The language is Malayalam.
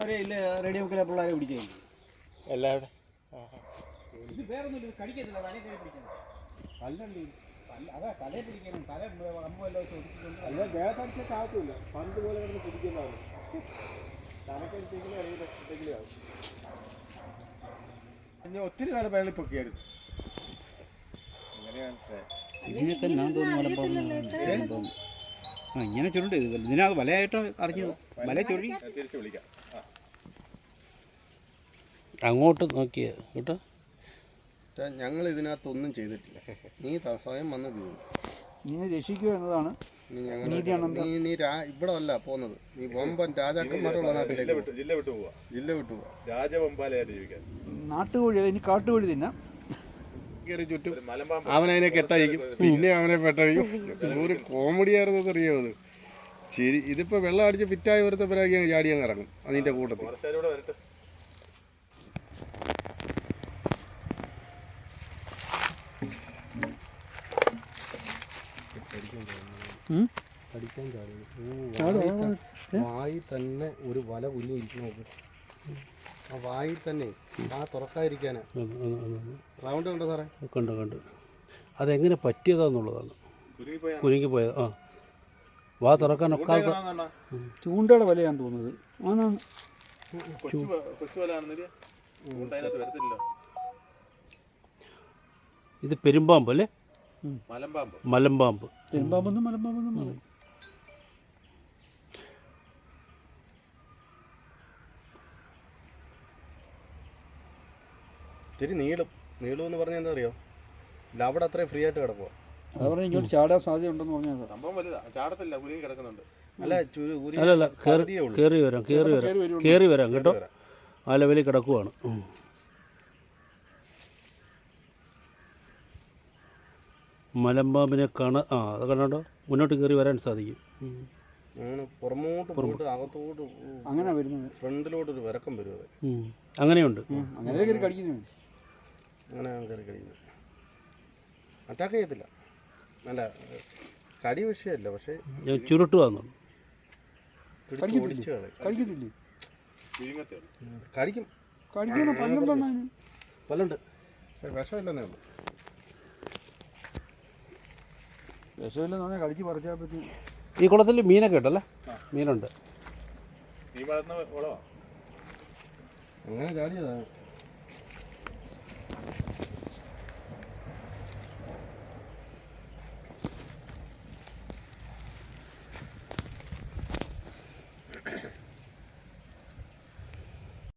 റേഡിയോ മുക്കിലെ പിള്ളേരെ പിടിച്ചു എല്ലാവരുടെ ഇത് വേറൊന്നുമില്ല ഇത് കടിക്കത്തില്ല തലേ കയറി പിടിക്കണം. അല്ലണ്ടി തല അതാ തലേ പിടിക്കണം തല അമ്പല്ലോ വെച്ച് ഒതുക്കിക്കൊണ്ട് അല്ല ദേഹത്തടിച്ച കാത്തില്ല പന്ത് പോലെ കിടന്ന് പിടിക്കുന്നതാണ്. തലക്കടിച്ചെങ്കിലും അറിയില്ല എന്തെങ്കിലും ആവും. ഞാൻ ഒത്തിരി കാലം വെള്ളി പൊക്കിയായിരുന്നു. അങ്ങനെ മനസ്സിലായി. ഞാൻ തോന്നുന്നു ആ ഇങ്ങനെ ചുരുണ്ട്. ഇത് ഇതിനകത്ത് വലയായിട്ടോ അറിഞ്ഞത്? വല ചുരുങ്ങി. തിരിച്ച് വിളിക്കാം. അങ്ങോട്ട് നോക്കിയ കേട്ടോ? ഞങ്ങൾ ഇതിനകത്തൊന്നും ചെയ്തിട്ടില്ല. നീ ത- സ്വയം വന്ന് നീ രക്ഷിക്കുക എന്നതാണ് നീ ഞങ്ങൾ നീതിയാണെന്താ? നീ നീ രാ ഇവിടെ അല്ല പോകുന്നത് നീ വമ്പൻ രാജാക്കന്മാരുള്ള നാട്ടിലേക്ക് പോ. ജില്ല വിട്ടു പോവാ. ജില്ല വിട്ടു പോവാ. രാജവമ്പാലയായിട്ട് ജീവിക്കാൻ. നാട്ടുകോഴി ഇനി കാട്ടുകോഴി തിന്നാം. കയറി ചുറ്റും അവനതിനെ കെട്ടഴിക്കും പിന്നെ അവനെ പെട്ടഴിക്കും ഒരു കോമഡി ആയിരുന്നു അറിയോ അത്? ശരി ഇതിപ്പോ വെള്ളം അടിച്ച് ഫിറ്റായി വരുത്തപ്പോഴാക്കി പിറകെ അങ്ങ് ചാടി അങ്ങ് ഇറങ്ങും അതിന്റെ കൂട്ടത്തിൽ. ചാടും. വായി തന്നെ ഒരു വല കുഞ്ഞു ഇരിക്കും നോക്ക് വായിൽ തന്നെ. ആ തുറക്കാതിരിക്കാനാ. റൗണ്ട് കണ്ടോ സാറേ? കണ്ടു കണ്ടു. അതെങ്ങനെ പറ്റിയതാന്നുള്ളതാണ്. കുരുങ്ങിപ്പോയാ? കുരുങ്ങിപ്പോയത്. ആ. വാ തുറക്കാൻ ഒക്കാത്ത ചൂണ്ടയുടെ വലയാന്ന് തോന്നുന്നത്. ആണാണ് ഇത് പെരുമ്പാമ്പ് അല്ലേ മലമ്പാമ്പ്. മലമ്പാമ്പ്. പെരുമ്പാമ്പെന്നും മലമ്പാമ്പെന്നും പറയും ഇത്തിരി നീളും. നീളും എന്ന് പറഞ്ഞാൽ എന്താ അറിയോ? ഇല്ല അവിടെ അത്രയും ഫ്രീ ആയിട്ട് കിടക്കുക അത് പറഞ്ഞാൽ ഇങ്ങോട്ട് ചാടാൻ സാധ്യതയുണ്ടെന്ന് പറഞ്ഞാൽ സംഭവം വലുതാ. ചാടത്തില്ല കുരുങ്ങി കിടക്കുന്നുണ്ട്. അല്ല ചുരു ഒരു അല്ലല്ല കയറി ഉള്ളൂ. കയറി വരാം കയറി വരാം. കയറി വരാം കേട്ടോ. ആ ലെവലിൽ കിടക്കുവാണ്. മലമ്പാമ്പിനെ കാണ ആ അത് കണ്ടോ? മുന്നോട്ട് കയറി വരാൻ സാധിക്കും. അങ്ങനെ പുറമോട്ട് പോയിട്ട് അകത്തോട്ട് അങ്ങനെ വരുന്നത്. ഫ്രണ്ടിലോട്ട് ഒരു വിറക്കം വരും അങ്ങനെയുണ്ട്. അങ്ങനെ കയറി കടിക്കുന്നു അങ്ങനെ കയറി കഴിയുന്നത് അറ്റാക്ക് ചെയ്യത്തില്ല. അല്ല കടി വിഷയമല്ല പക്ഷേ ചുരുട്ട് വന്നു. കഴിക്കത്തില്ലേ? കടിക്കും കടിക്കുന്ന പല്ലുണ്ട്. വിഷമില്ലെന്നേ ഉള്ളൂ. വിഷമില്ലെന്ന് പറഞ്ഞാൽ കടിച്ച് പറിച്ചാൽ പറ്റി. ഈ കുളത്തിൽ മീനൊക്കെ ഉണ്ടല്ലേ? മീനുണ്ട്. നീ വളർന്ന കുളവാ അങ്ങനെ ചാടിയതാണ്